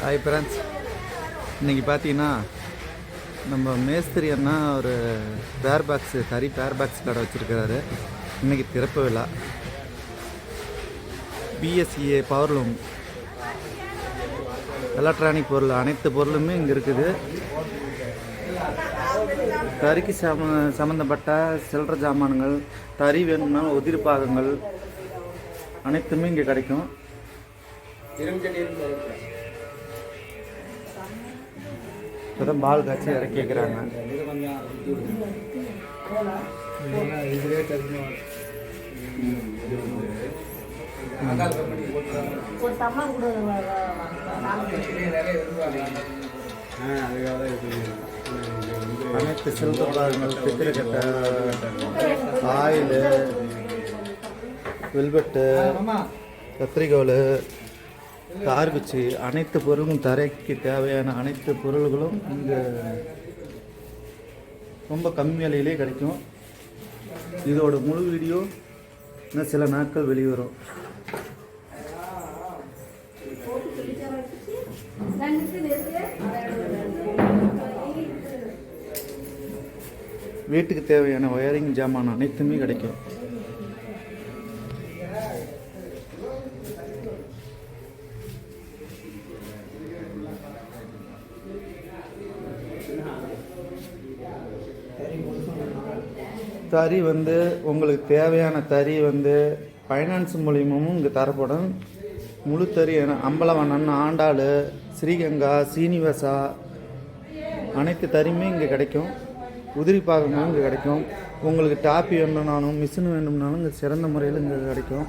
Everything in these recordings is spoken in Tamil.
ஹாய் பிரான்ஸ் இன்றைக்கி பார்த்தீங்கன்னா நம்ம மேஸ்திரி அண்ணா ஒரு பேர் பாக்ஸு தறி பேர் பாக்ஸ் கடை வச்சுருக்கிறாரு. இன்றைக்கி திறப்பு விழா. பிஎஸ்சிஏ பவர்லூம் எலக்ட்ரானிக் பொருள் அனைத்து பொருளுமே இங்கே இருக்குது. தறிக்கு சம சம்மந்தப்பட்ட சில்லற ஜாமான்கள் தறி வேணும்னா உதிரி பாகங்கள் அனைத்துமே இங்கே கிடைக்கும். இப்போதான் பால் காய்ச்சி இறக்கி வைக்கிறாங்க. அனைத்து சில்லற பாகங்கள் பித்திரக்கட்டை ஆயிலு வெல்வெட்டு கத்திரிக்கோல் கார் வச்சு அனைத்து பொருளும் தரைக்கு தேவையான அனைத்து பொருள்களும் இங்கே ரொம்ப கம்மி விலையிலே கிடைக்கும். இதோட முழு வீடியோ இன்னும் சில நாட்கள் வெளிவரும். வீட்டுக்கு தேவையான ஒயரிங் ஜாமான் அனைத்துமே கிடைக்கும். தறி வந்து உங்களுக்கு தேவையான தறி வந்து ஃபைனான்ஸ் மூலியமும் இங்கே தரப்படும். முழு தறி அம்பலவண்ணன் ஆண்டாள் ஸ்ரீகங்கா சீனிவாசா அனைத்து தறியுமே இங்கே கிடைக்கும். உதிரி பாகங்களும் இங்கே கிடைக்கும். உங்களுக்கு டாப்பி வேணும்னாலும் மிஷின் வேணும்னாலும் இங்கே சிறந்த முறையில் இங்கே கிடைக்கும்.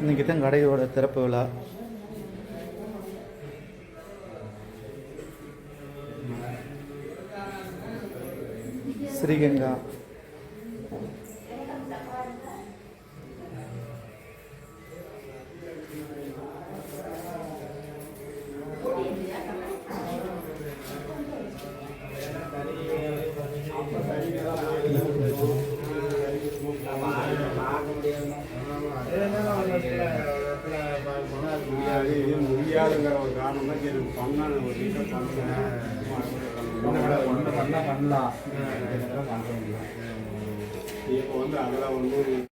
இன்னைக்கு தான் கடையோட திறப்பு விழா. ஸ்ரீகங்கா. முடியாதுங்கிற ஒரு காரணம் தான் சரி பண்ணால் ஒரு ரீசன் பண்ணலாம் இப்போ வந்து அதெல்லாம் வந்து